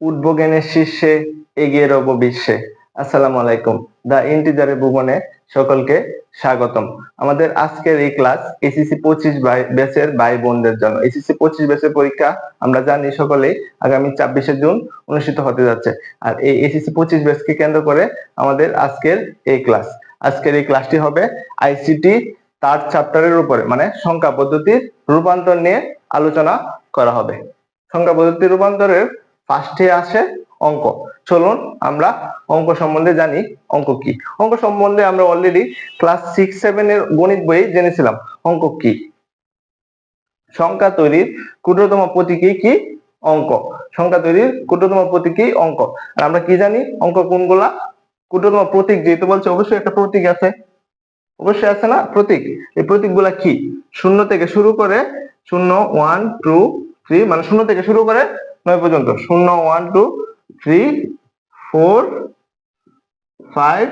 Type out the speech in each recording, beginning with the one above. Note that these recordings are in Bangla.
উঠবো জ্ঞানের শীর্ষে এগিয়ে রব বিশ্বে। আসসালামু আলাইকুম। দা ইন্টিজারের ভুবনে সকলকে স্বাগতম। আমাদের আজকের এই ক্লাস এসিসি পঁচিশ ব্যাচের ভাই বোনদের জন্য এসিসি পঁচিশ ব্যাচের পরীক্ষা আমরা জানি সকলেই আগামী ছাব্বিশে জুন অনুষ্ঠিত হতে যাচ্ছে। আর এই এসিসি পঁচিশ ব্যাচকে কেন্দ্র করে আমাদের আজকের এই ক্লাস। আজকের এই ক্লাসটি হবে আইসিটি তার চ্যাপ্টারের উপরে মানে সংখ্যা পদ্ধতির রূপান্তর নিয়ে আলোচনা করা হবে। সংখ্যা পদ্ধতি রূপান্তরের ফার্স্টে আসে অঙ্ক। চলুন আমরা অঙ্ক সম্বন্ধে জানি অঙ্ক কি। অঙ্ক সম্বন্ধে আমরা অলরেডি ক্লাস সিক্স সেভেন এর গণিত বইয়ে জেনেছিলাম। অঙ্ক কি? সংখ্যা তৈরির ক্ষুদ্রতম প্রতীকী কি? অঙ্ক। সংখ্যা তৈরির ক্ষুদ্রতম প্রতীকী অঙ্ক। আর আমরা কি জানি? অঙ্ক কোনগুলা? ক্ষুদ্রতম প্রতীক যেহেতু বলছে, অবশ্যই একটা প্রতীক আছে। অবশ্যই আছে না? প্রতীক। এই প্রতীকগুলা কি? শূন্য থেকে শুরু করে শূন্য ওয়ান টু থ্রি মানে শূন্য থেকে শুরু করে নয় পর্যন্ত, শূন্য one two three four five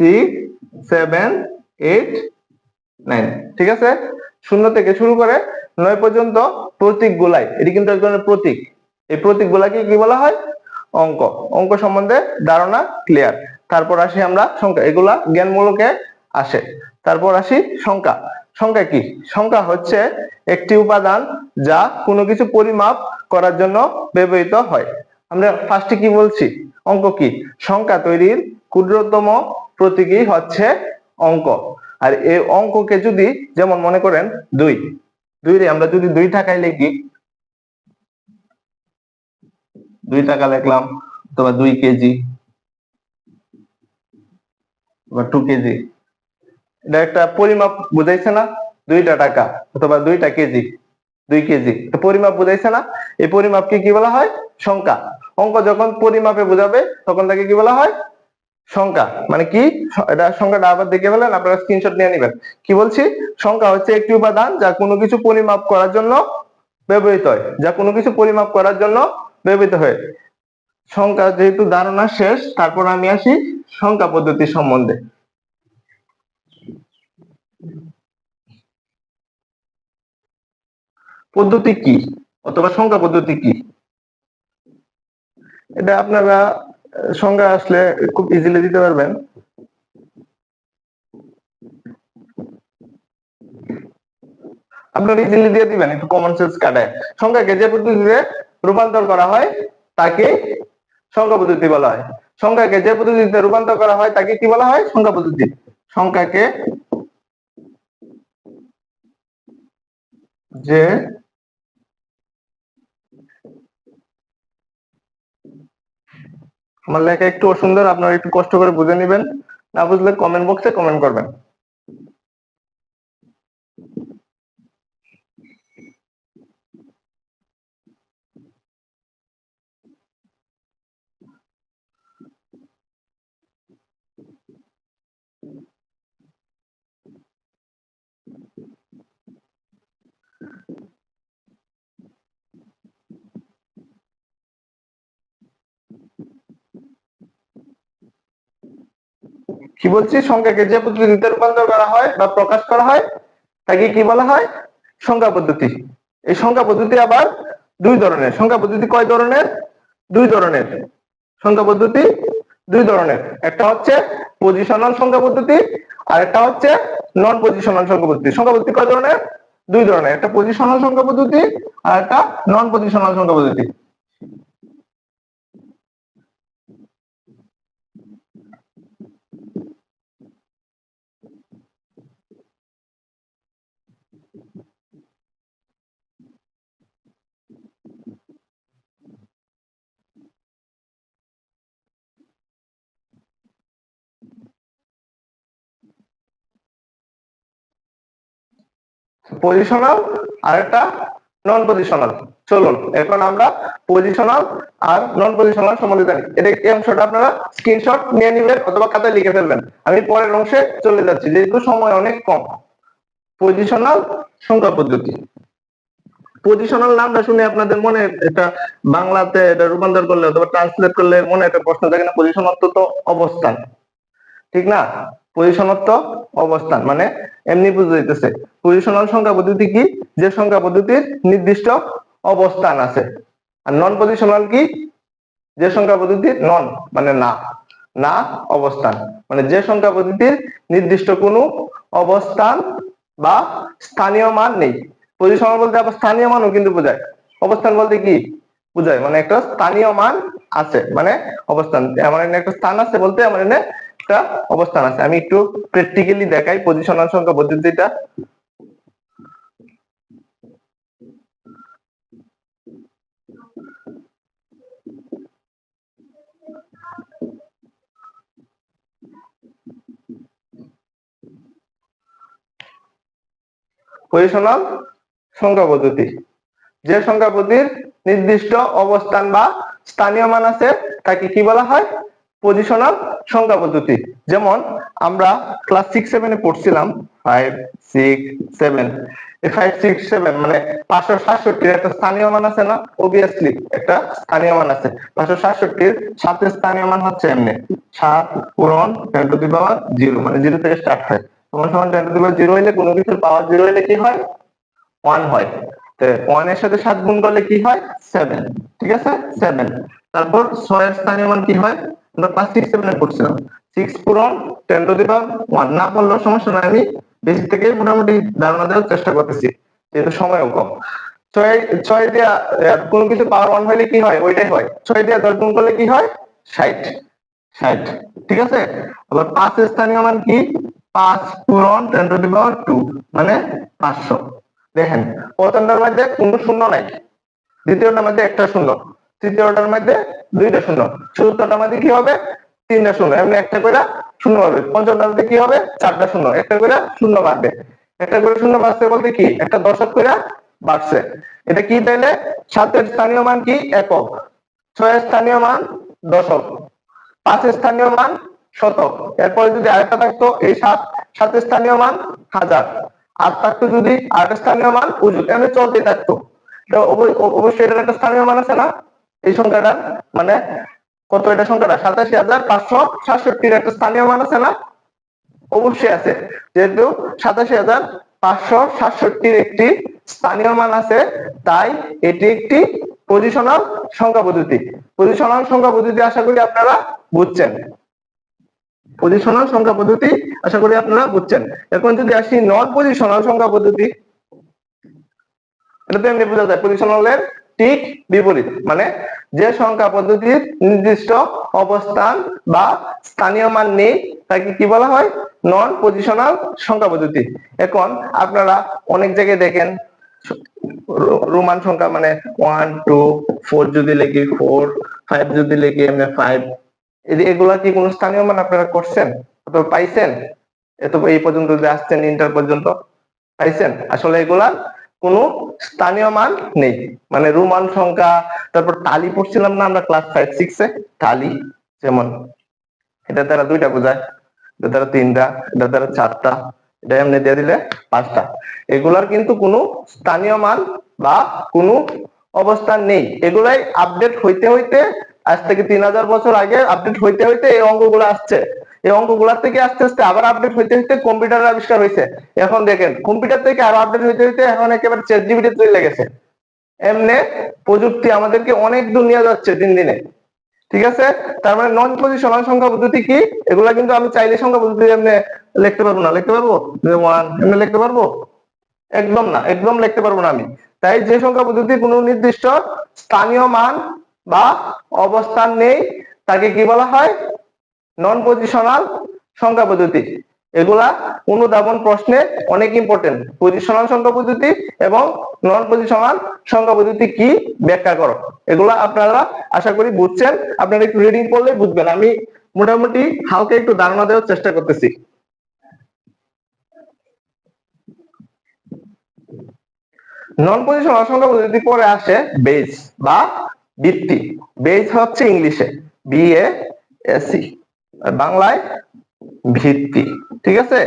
six seven eight nine ঠিক আছে? শূন্য থেকে শুরু করে নয় পর্যন্ত প্রতীক গোলাই এটি কিন্তু এক ধরনের প্রতীক। এই প্রতীক গুলাকে কি বলা হয়? অঙ্ক। অঙ্ক সম্বন্ধে ধারণা ক্লিয়ার তারপর আসি আমরা সংখ্যা, এগুলা জ্ঞানমূলকে আসে। তারপর আসি সংখ্যা। সংখ্যা কি? সংখ্যা হচ্ছে একটি উপাদান যা কোনো কিছু পরিমাপ করার জন্য ব্যবহৃত হয়। আমরা ফার্স্টে কি বলছি? অঙ্ক কি? সংখ্যা তৈরির ক্ষুদ্রতম প্রতীকী হচ্ছে অঙ্ক। আর এই অঙ্ককে যদি যেমন মনে করেন দুই দুই রে আমরা যদি দুই টাকায় লিখি, দুই টাকা লিখলাম, অথবা দুই কেজি, বা টু কেজি এটা একটা পরিমাপ বুঝাইছে না? দুইটা টাকা অথবা দুইটা কেজি, দুই কেজি। পরিমাপ বুঝাইছে না? এই পরিমাপকে কি বলা হয়? সংখ্যা। অঙ্ক যখন পরিমাপে বোঝাবে, তখন তাকে কি বলা হয়? সংখ্যা। মানে কি? এটা সংখ্যাটা আবার দেখে ফেলেন, আপনারা স্ক্রিনশট নিয়ে নেবেন। কি বলছি? সংখ্যা হচ্ছে একটি উপাদান যা কোনো কিছু পরিমাপ করার জন্য ব্যবহৃত হয়। যা কোনো কিছু পরিমাপ করার জন্য ব্যবহৃত হয়। সংখ্যা যেহেতু ধারণা শেষ, তারপর আমি আসি সংখ্যা পদ্ধতি সম্বন্ধে। পদ্ধতি কি? অথবা সংখ্যা পদ্ধতি কি? এটা আপনারা সংখ্যা আসলে খুব ইজিলি দিতে পারবেন। আপনারা ইজিলি দিয়ে দিবেন, একটু কমন সেন্স কাটায় সংখ্যাকে যে পদ্ধতিতে রূপান্তর করা হয়, তাকে সংখ্যা পদ্ধতি বলা হয়। সংখ্যাকে যে পদ্ধতিতে রূপান্তর করা হয়, তাকে কি বলা হয়? সংখ্যা পদ্ধতি। সংখ্যাকে যে আমার লেখা একটু অসুন্দর, আপনারা একটু কষ্ট করে বুঝে নেবেন। না বুঝলে কমেন্ট বক্সে কমেন্ট করবেন। কি বলছি? সংখ্যাকে যে পদ্ধতিতে রূপান্তর করা হয় বা প্রকাশ করা হয়, তাকে কি বলা হয়? সংখ্যা পদ্ধতি। এই সংখ্যা পদ্ধতি আবার দুই ধরনের। সংখ্যা পদ্ধতি কয় ধরনের? দুই ধরনের। সংখ্যা পদ্ধতি দুই ধরনের। একটা হচ্ছে পজিশনাল সংখ্যা পদ্ধতি আর একটা হচ্ছে নন পজিশনাল সংখ্যা পদ্ধতি। সংখ্যা পদ্ধতি কয় ধরনের? দুই ধরনের। একটা পজিশনাল সংখ্যা পদ্ধতি আর একটা নন পজিশনাল সংখ্যা পদ্ধতি। পজিশনাল আর একটা নন পজিশনাল চলুন, এখন আমরা পজিশনাল আর নন পজিশনাল সম্বন্ধে জানি। এটা এই অংশটা আপনারা স্ক্রিনশট নিয়ে নেবেন অথবা খাতায় লিখে ফেলবেন। আমি পরের অংশে চলে যাচ্ছি, যেহেতু সময় অনেক কম। পজিশনাল সংখ্যা পদ্ধতি। পজিশনাল নামটা শুনে আপনাদের মনে এটা বাংলাতে এটা রূপান্তর করলে অথবা ট্রান্সলেট করলে মনে একটা প্রশ্ন থাকে না পজিশনাল তো অবস্থান। ঠিক না? পজিশনত্ব অবস্থান মানে এমনি বুঝে যাইতেছে। পজিশনাল সংখ্যা পদ্ধতি কি? যে সংখ্যা পদ্ধতির নির্দিষ্ট অবস্থান আছে। আর নন পজিশনাল কি? যে সংখ্যা পদ্ধতির নন মানে না না অবস্থান। মানে যে সংখ্যা পদ্ধতির নির্দিষ্ট কোনো অবস্থান বা স্থানীয় মান নেই। পজিশনাল বলতে আবার স্থানীয় মানও কিন্তু বোঝায়। অবস্থান বলতে কি? বোঝায়। মানে একটা স্থানীয় মান আছে মানে অবস্থান। আমার একটা স্থান আছে বলতে আমার এখানে একটা অবস্থান আছে। আমি একটু প্র্যাকটিক্যালি দেখাই পজিশনাল সংখ্যা পদ্ধতিটা। পজিশনাল সংখ্যা পদ্ধতি। যে সংখ্যা পদ্ধতির নির্দিষ্ট অবস্থান বা স্থানীয় মান আছে, তাকে কি বলা হয়? পজিশনাল সংখ্যা পদ্ধতি। যেমন আমরা ক্লাস সিক্স সেভেনে পড়ছিলাম five six seven five six seven মানে পাঁচশো সাতষট্টির একটা স্থানীয় মান আছে না? অবভিয়াসলি একটা স্থানীয় মান আছে। পাঁচশো সাতষট্টির সাথে স্থানীয় মান হচ্ছে এমনি। সাত পূরণ ten to the power zero মানে জিরো থেকে স্টার্ট হয়। সমান সমান ten to the power zero হইলে কোনো কিছুর পাওয়ার জিরো হইলে কি হয়? ওয়ান হয়। ওয়ানের সাথে সাত গুণ করলে কি হয়? সেভেন ঠিক আছে? সেভেন তারপর ছয়ের স্থানীয় মান কি হয়? আমরা ক্লাস সিক্স সেভেনে পড়ছিলাম। সিক্স পূরণ টেন টু দি ওয়ান না পড়লেও সমস্যা নাই। আমি বেশি থেকে মোটামুটি ধারণা দেওয়ার চেষ্টা করতেছি, যেহেতু সময়ও কম। ছয় ছয় দিয়া কোনো কিছু পাওয়ার ওয়ান হইলে কি হয়? ওইটাই হয়। ছয় দিয়া দশ গুণ করলে কি হয়? ষাট। ষাট। ঠিক আছে? আবার পাঁচের স্থানীয় মান কি? পাঁচ পূরণ ten to the power two মানে পাঁচশো। দেখেন, প্রথমটার মধ্যে কোনো শূন্য নাই। দ্বিতীয়টার মধ্যে একটা শূন্য। তৃতীয়টার মধ্যে দুইটা শূন্য। চতুর্থটার মধ্যে কি হবে? তিনটা শূন্য। এমনি একটা করে শূন্য হবে পঞ্চমটার মধ্যে কি হবে? চারটা শূন্য। একটা করে শূন্য বাড়বে। একটা করে শূন্য বাড়ছে বলতে কি? একটা দশক করে বাড়ছে। এটা কি তাইলে? সাতের স্থানীয় মান কি? একক। ছয়ের স্থানীয় মান দশক। পাঁচের স্থানীয় মান শতক। এরপরে যদি আরেকটা থাকতো, এই সাত, সাতের স্থানীয় মান হাজার। আর থাকতো যদি আরেকটা স্থানীয় মান উজুত এমনি চলতে থাকতো। অবশ্যই এটার একটা স্থানীয় মান আছে না? এই সংখ্যাটা মানে কত এটা সংখ্যাটা? সাতাশি হাজার পাঁচশো সাতষট্টির একটা স্থানীয় মান আছে না? অবশ্যই আছে। যেহেতু সাতাশি হাজার পাঁচশো সাতষট্টির একটি স্থানীয় মান আছে, তাই এটি একটি পজিশনাল সংখ্যা পদ্ধতি। পজিশনাল সংখ্যা পদ্ধতি আশা করি আপনারা বুঝছেন। পজিশনাল সংখ্যা পদ্ধতি আশা করি আপনারা বুঝছেন। এখন যদি আসি নন পজিশনাল সংখ্যা পদ্ধতি, এটা তো এমনি বোঝা যায়। পজিশনালের ঠিক বিপরীত। মানে যে সংখ্যা পদ্ধতির নির্দিষ্ট অবস্থান বা স্থানীয় মান নেই, তাকে কি বলা হয়? নন পজিশনাল সংখ্যা পদ্ধতি। এখন আপনারা অনেক জায়গায় দেখেন রোমান সংখ্যা মানে ওয়ান টু ফোর যদি লিখি ফোর ফাইভ যদি লিখি, এমনি ফাইভ এগুলা কি কোন স্থানীয় মান আপনারা করছেন? অথবা পাইছেন? এত এই পর্যন্ত আসছেন ইন্টার পর্যন্ত, পাইছেন? আসলে এগুলা কোনো স্থানীয় মান নেই। মানে রোমান সংখ্যা, তারপর তালি পড়ছিলাম না আমরা ক্লাস ফাইভ সিক্সে তালি যেমন। এটা দ্বারা দুইটা বোঝায়। এটা দ্বারা তিনটা, এটা দ্বারা চারটা, এটা এমনি দিয়ে দিলে পাঁচটা। এগুলার কিন্তু কোনো স্থানীয় মান বা কোনো অবস্থান নেই। এগুলাই আপডেট হইতে হইতে, আজ থেকে তিন হাজার বছর আগে আপডেট হইতে হইতে এই অঙ্কগুলো আসছে। এই অঙ্কগুলার থেকে আস্তে আস্তে আবার আপডেট হইতে হইতে কম্পিউটার আবিষ্কার হয়েছে এখন দেখেন কম্পিউটার থেকে আরও আপডেট হইতে হইতে এখন একেবারে চ্যাট জিবিটি চলে গেছে। এমনি প্রযুক্তি আমাদেরকে অনেক দূর নিয়ে যাচ্ছে দিন দিনে। ঠিক আছে? তার মানে নন পজিশনাল সংখ্যা পদ্ধতি কি? এগুলা কিন্তু আমি চাইলে সংখ্যা পদ্ধতি এমনি লিখতে পারব না। লিখতে পারব? ওয়ান এমনি লিখতে পারব? একদম না, একদম লিখতে পারব না আমি। তাই যে সংখ্যা পদ্ধতি কোনো নির্দিষ্ট স্থানীয় মান বা অবস্থান নেই, তাকে কি বলা হয়? নন পজিশনাল সংখ্যা পদ্ধতি। এগুলা অনুধাবন প্রশ্নে অনেক ইম্পর্টেন্ট পজিশনাল সংখ্যা পদ্ধতি এবং নন পজিশনাল সংখ্যা পদ্ধতি কি ব্যাখ্যা করো। এগুলা আপনারা আশা করি বুঝছেন। আপনারা একটু রিডিং করলে বুঝবেন। আমি মোটামুটি হালকা একটু ধারণা দেওয়ার চেষ্টা করতেছি। নন পজিশনাল সংখ্যা পদ্ধতি পরে আসে বেজ বা ভিত্তি। বেজ হচ্ছে ইংলিশে বি এ এসি বাংলায় ভিত্তি, ঠিক আছে?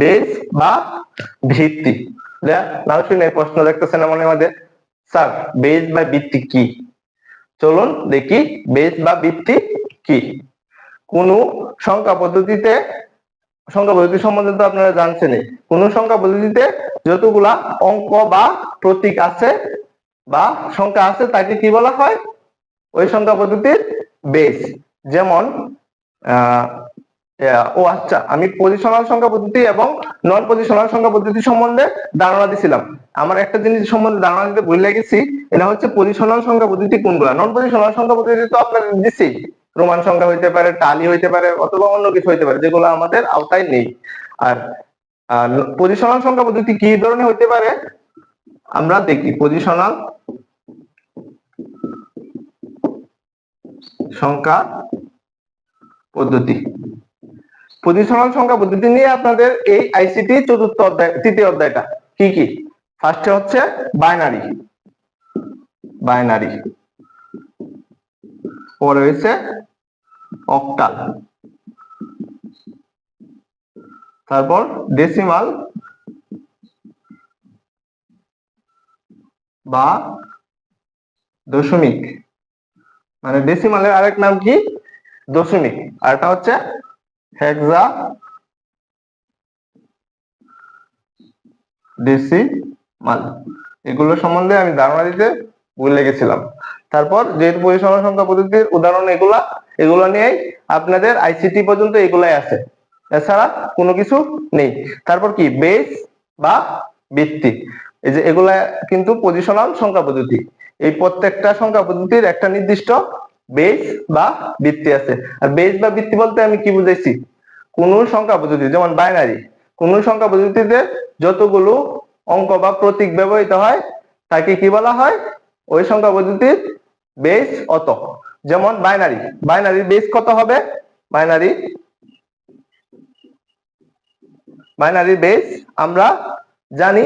বেস বা ভিত্তি। নাও শুনে প্রশ্ন দেখতেছেন মনে মধ্যে স্যার, বেস বা ভিত্তি কি? চলুন দেখি, বেস বা ভিত্তি কি? কোন সংখ্যা পদ্ধতিতে, সংখ্যা পদ্ধতি সম্বন্ধে তো আপনারা জানছেনই। কোন সংখ্যা পদ্ধতিতে যতগুলা অঙ্ক বা প্রতীক আছে বা সংখ্যা আছে তাকে কি বলা হয়? ওই সংখ্যা পদ্ধতির বেস। যেমন ও আচ্ছা আমি পজিশনাল সংখ্যা পদ্ধতি এবং নন পজিশনাল সংখ্যা পদ্ধতি সম্বন্ধে ধারণা দিছিলাম। আমার একটা জিনিস সম্বন্ধে ধারণা দিতে ভুলে গেছি, এটা হচ্ছে পজিশনাল সংখ্যা পদ্ধতি কোনগুলা? নন পজিশনাল সংখ্যা পদ্ধতি তো আপনাদের দিছি রোমান সংখ্যা হইতে পারে টালি হইতে পারে, অথবা অন্য কিছু হইতে পারে, যেগুলো আমাদের আওতায় নেই। আর পজিশনাল সংখ্যা পদ্ধতি কি ধরনের হইতে পারে? আমরা দেখি পজিশনাল সংখ্যা পদ্ধতি। পজিশনাল সংখ্যা পদ্ধতি নিয়ে আপনাদের এই আইসিটি চতুর্থ অধ্যায়, তৃতীয় অধ্যায়টা কি কি? ফার্স্টে হচ্ছে বাইনারি বাইনারি পরে হয়েছে অক্টাল তারপর ডেসিমাল বা দশমিক। মানে ডেসিমালের আরেক নাম কি? দশমিক। আর এটা হচ্ছে হেক্সা ডেসিমাল এগুলো সম্বন্ধে আমি ধারণা দিতে ভুলে গেছিলাম। তারপর যেহেতু পরিসংখ্যান সংখ্যা পদ্ধতির উদাহরণ এগুলা, এগুলো নিয়েই আপনাদের আইসিটি পর্যন্ত এগুলাই আছে। এছাড়া কোনো কিছু নেই। তারপর কি? বেস বা ভিত্তি। এই যে এগুলা কিন্তু পজিশনাল সংখ্যা পদ্ধতি। এই প্রত্যেকটা সংখ্যা পদ্ধতির একটা নির্দিষ্ট বেস বা ভিত্তি আছে। আর বেস বা ভিত্তি বলতে আমি কি বুঝাইছি? কোন সংখ্যা পদ্ধতি, যেমন বাইনারি কোন সংখ্যা পদ্ধতিতে যতগুলো অঙ্ক বা প্রতীক ব্যবহৃত হয়, তাকে কি বলা হয়? ওই সংখ্যা পদ্ধতির বেস অত যেমন বাইনারি বাইনারির বেস কত হবে? বাইনারি বাইনারি বেস আমরা জানি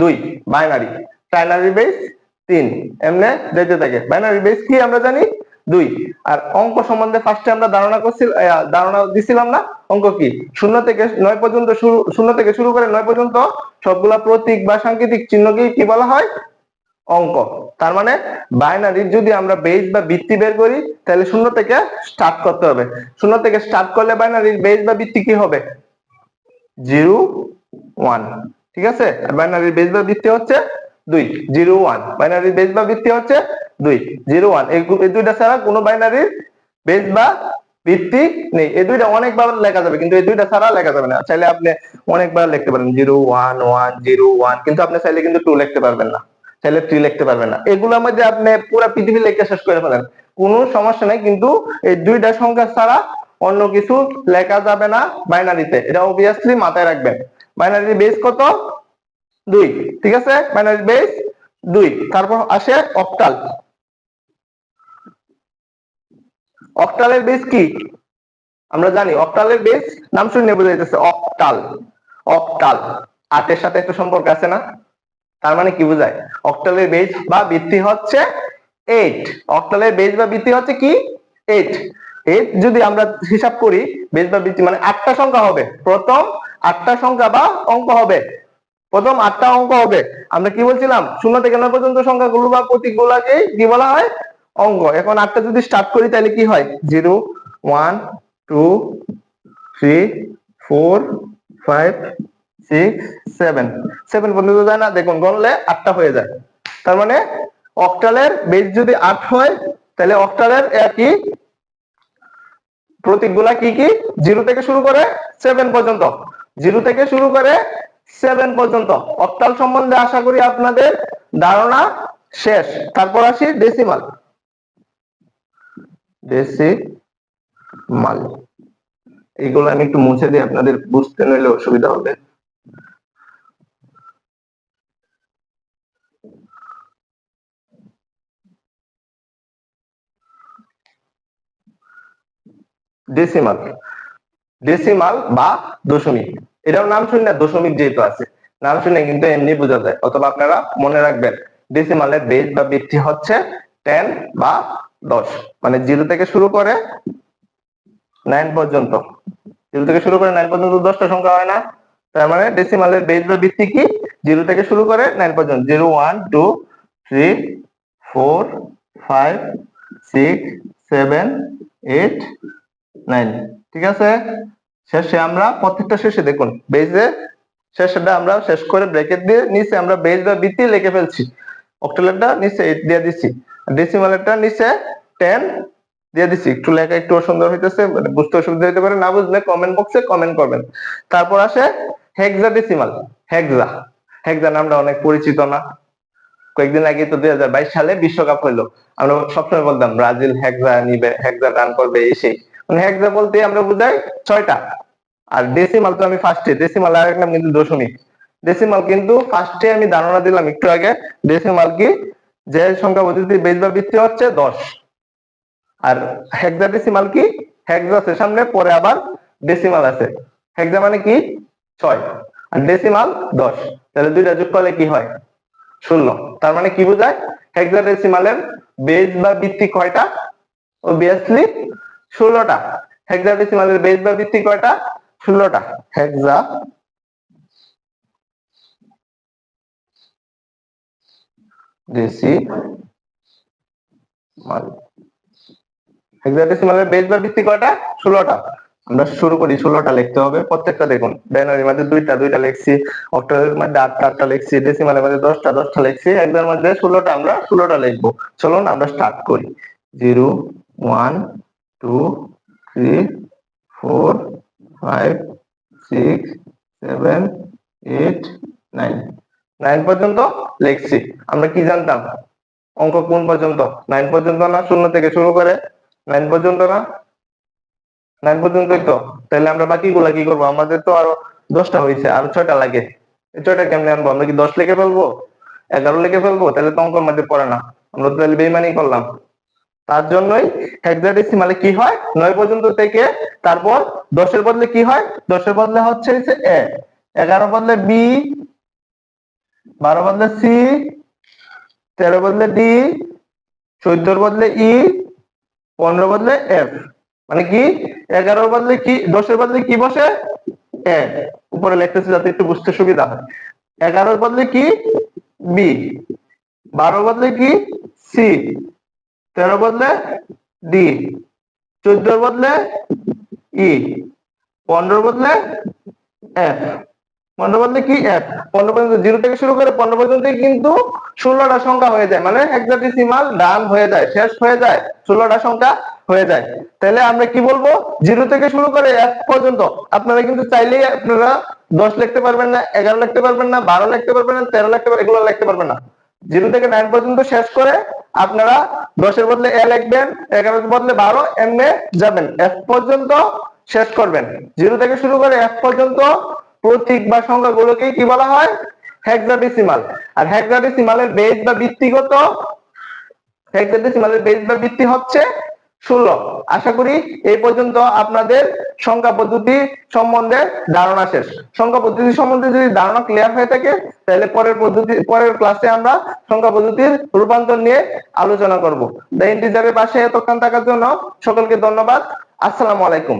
দুই বাইনারি ট্রাইনারি বেস তিন, এমনে যেতে থাকে। বাইনারি বেস কি আমরা জানি? দুই। আর অঙ্ক সম্বন্ধে ফার্স্টে আমরা ধারণা করছি ধারণা দিছিলাম না, অঙ্ক কি? শূন্য থেকে নয় পর্যন্ত শুরু, শূন্য থেকে শুরু করে নয় পর্যন্ত সবগুলা প্রতীক বা সাংকেতিক চিহ্নকে কি বলা হয়? অঙ্ক। তার মানে বাইনারির যদি আমরা বেস বা ভিত্তি বের করি, তাহলে শূন্য থেকে স্টার্ট করতে হবে। শূন্য থেকে স্টার্ট করলে বাইনারির বেস বা ভিত্তি কি হবে? Zero, one. ঠিক আছে? আর বাইনারির বেস বা ভিত্তি হচ্ছে দুই, জিরো, ওয়ান। বাইনারির বেস বা ভিত্তি হচ্ছে দুই জিরো ওয়ান এই দুইটা ছাড়া কোনো বাইনারির বেস বা ভিত্তি নেই। এই দুইটা অনেকবার লেখা যাবে, কিন্তু এই দুইটা ছাড়া লেখা যাবে না। চাইলে আপনি অনেকবার লিখতে পারেন zero one one zero one কিন্তু আপনি চাইলে কিন্তু টু লিখতে পারবেন না। চাইলে থ্রি লিখতে পারবেন না। এগুলোর মধ্যে আপনি পুরো পৃথিবী লিখে শেষ করে ফেলেন। কোনো সমস্যা নেই, কিন্তু এই দুইটা সংখ্যা ছাড়া অন্য কিছু লেখা যাবে না বাইনারিতে এটা অবভিয়াসলি মাথায় রাখবেন। বাইনারি বেস কত? দুই। ঠিক আছে? বাইনারি বেস দুই। তারপর আসে অক্টাল অক্টালের বেস কি? আমরা জানি অক্টালের বেস নাম শুনে বোঝা যাইতেছে অক্টাল। অক্টাল। আটের সাথে একটা সম্পর্ক আছে না? তার মানে কি বোঝায়? অক্টালের বেস বা বৃত্তি হচ্ছে এইট অক্টালের বেস বা বৃত্তি হচ্ছে কি? এইট এইট যদি আমরা হিসাব করি বেস বা বৃত্তি মানে আটটা সংখ্যা হবে। প্রথম আটটা সংখ্যা বা অঙ্ক হবে। প্রথম আটটা অঙ্ক হবে। আমরা কি বলছিলাম? শূন্য থেকে নয় পর্যন্ত সংখ্যাগুলো বা প্রতীকগুলোকে কি বলা হয়? অঙ্ক এখন আটটা যদি স্টার্ট করি, তাহলে কি হয়? Zero, one, two, three, four, five, six, seven. Seven পর্যন্ত যায় না, দেখুন, গণলে আটটা হয়ে যায়। তার মানে অক্টালের বেস যদি আট হয়, তাহলে অক্টালের একই প্রতীকগুলা কি কি? জিরো থেকে শুরু করে সেভেন পর্যন্ত। জিরো থেকে শুরু করে সেভেন পর্যন্ত। অক্টাল সম্বন্ধে আশা করি আপনাদের ধারণা শেষ। তারপর আসি ডেসিমাল ডেসিমাল এগুলো আমি একটু মুছে দিই আপনাদের বুঝতে নইলে অসুবিধা হবে। ডেসিমাল ডেসিমাল বা দশমিক। এটাও নাম শুনি না, দশমিক যেহেতু আছে। নাম শুনে কিন্তু এমনি বোঝা যায়। অথবা আপনারা মনে রাখবেন ডেসিমালের বেস বা ভিত্তি হচ্ছে টেন বা দশ। মানে জিরো থেকে শুরু করে নাইন পর্যন্ত। জিরো থেকে শুরু করে নাইন পর্যন্ত দশটা সংখ্যা হয় না। তার মানে ডেসিমালের বেস বা ভিত্তি কি? জিরো থেকে শুরু করে নাইন পর্যন্ত। Zero one two three four five six seven eight nine ঠিক আছে? শেষে আমরা প্রত্যেকটা শেষে দেখুন। বেজে শেষেটা আমরা শেষ করে ব্রেকেট দিয়ে নিচে আমরা বেজ বা ভিত্তি লিখে ফেলছি। অক্টোলেটটা নিচে দিয়ে দিচ্ছি। ডেসিমালেরটা নিচে টেন দিয়ে দিচ্ছি একটু লেখা একটু অসুন্দর হইতেছে মানে বুঝতে অসুবিধা হইতে পারে, না বুঝলে কমেন্ট বক্সে কমেন্ট করবেন। তারপর আসে হেক্সাডেসিমাল হেক্সা হেক্সা নামটা অনেক পরিচিত না। কয়েকদিন আগে তো দুই হাজার বাইশ সালে বিশ্বকাপ হইল। আমরা সবসময় বলতাম, ব্রাজিল হেক্সা নিবে হেক্সা রান করবে এই সেই মানে হেক্সা বলতে আমরা বুঝাই ছয়টা। আর ডেসিমাল তো আমি ফার্স্টে ডেসিমাল আর নাম কিন্তু দশমিক। ডেসিমাল কিন্তু ফার্স্টে আমি ধারণা দিলাম একটু আগে ডেসিমাল কি যে সংখ্যা পদ্ধতি বেজ বা বৃত্তি হচ্ছে, দশ। আর হেক্সাডেসিমাল কি? হেক্সা আছে সামনে, পরে আবার ডেসিমাল আছে। হেক্সা মানে কি? ছয়। আর ডেসিমাল দশ। তাহলে দুইটা যোগ করলে কি হয়? শূন্য। তার মানে কি বোঝায়? হেক্সাডেসিমালের বেজ বা বৃত্তি কয়টা? অবভিয়াসলি ষোলোটা। হেক্সাডেসিমালের বেজ বা বৃত্তি কয়টা? ষোলোটা। হেক্সা ডেসিমাল হেক্সাডেসিমালের বেজ বা ভিত্তি কয়টা? ষোলোটা। আমরা শুরু করি, ষোলোটা লিখতে হবে। প্রত্যেকটা দেখুন ব্যানারির মধ্যে দুইটা দুইটা লিখছি অক্টালের মধ্যে আটটা আটটা লিখছি ডেসিমালের মধ্যে দশটা দশটা লিখছি একদের মধ্যে ষোলোটা, আমরা ষোলোটা লিখব। চলুন আমরা স্টার্ট করি। Zero one two three four five six seven eight nine nine পর্যন্ত লিখছি। আমরা কি জানতাম? অঙ্ক কোন পর্যন্ত? নাইন পর্যন্ত না শূন্য থেকে শুরু করে? নাইন পর্যন্ত না? নাইন পর্যন্তই তো। তাহলে আমরা বাকিগুলা কি করব? আমাদের তো আরও দশটা হয়েছে আরও ছয়টা লাগে। ছয়টা কেমনে আনব? আমরা কি দশ লিখে ফেলব? এগারো লিখে ফেলব? তাহলে তো অঙ্কের মধ্যে পড়ে না। আমরা তাহলে বেইমানি করলাম। তার জন্যই হেক্সাডেসিমালে কি হয়? নয় পর্যন্ত থেকে তারপর দশের বদলে কি হয়? দশের বদলে হচ্ছে এ এগারো বদলে বি বারো বদলে সি, তেরো বদলে ডি, চোদ্দোর বদলে ই, পনেরো বদলে এফ। মানে কি? এগারোর বদলে কি, দশের বদলে কি বসে? এ। উপরে লিখতেছি যাতে একটু বুঝতে সুবিধা হয়। এগারোর বদলে কি? বি। বারো বদলে কি? সি। তেরো বদলে ডি। চোদ্দোর বদলে ই। পনেরো বদলে এফ। পনেরো কি এফ পনেরো পর্যন্ত জিরো থেকে শুরু করে পনেরো পর্যন্ত কিন্তু ষোলোটা সংখ্যা হয়ে যায়। মানে হেক্সাডেসিমাল ডান হয়ে যায়, শেষ হয়ে যায়, ষোলোটা সংখ্যা হয়ে যায়। তাহলে আমরা কি বলব? জিরো থেকে শুরু করে এক পর্যন্ত। আপনারা কিন্তু চাইলেই আপনারা দশ লিখতে পারবেন না, এগারো লিখতে পারবেন না, বারো লিখতে পারবেন না, তেরো লিখতে পারবেন এগুলো লিখতে পারবেন না। জিরো থেকে নাইন পর্যন্ত শেষ করে আপনারা দশের বদলে এ লিখবেন, এগারোর বদলে বারো এমএ যাবেন। এক পর্যন্ত শেষ করবেন। জিরো থেকে শুরু করে এক পর্যন্ত প্রতীক বা সংখ্যাগুলোকে কি বলা হয়? হেক্সাডেসিমাল আর হেক্সাডেসিমালের বেজ বা ভিত্তিগত হেক্সাডেসিমালের বেজ বা ভিত্তি হচ্ছে ষোলো। আশা করি এই পর্যন্ত আপনাদের সংখ্যা পদ্ধতি সম্বন্ধে ধারণা শেষ। সংখ্যা পদ্ধতি সম্বন্ধে যদি ধারণা ক্লিয়ার হয়ে থাকে, তাহলে পরের পদ্ধতি, পরের ক্লাসে আমরা সংখ্যা পদ্ধতির রূপান্তর নিয়ে আলোচনা করব। দ্য ইন্টিজারের পাশে এতক্ষণ থাকার জন্য সকলকে ধন্যবাদ। আসসালামু আলাইকুম।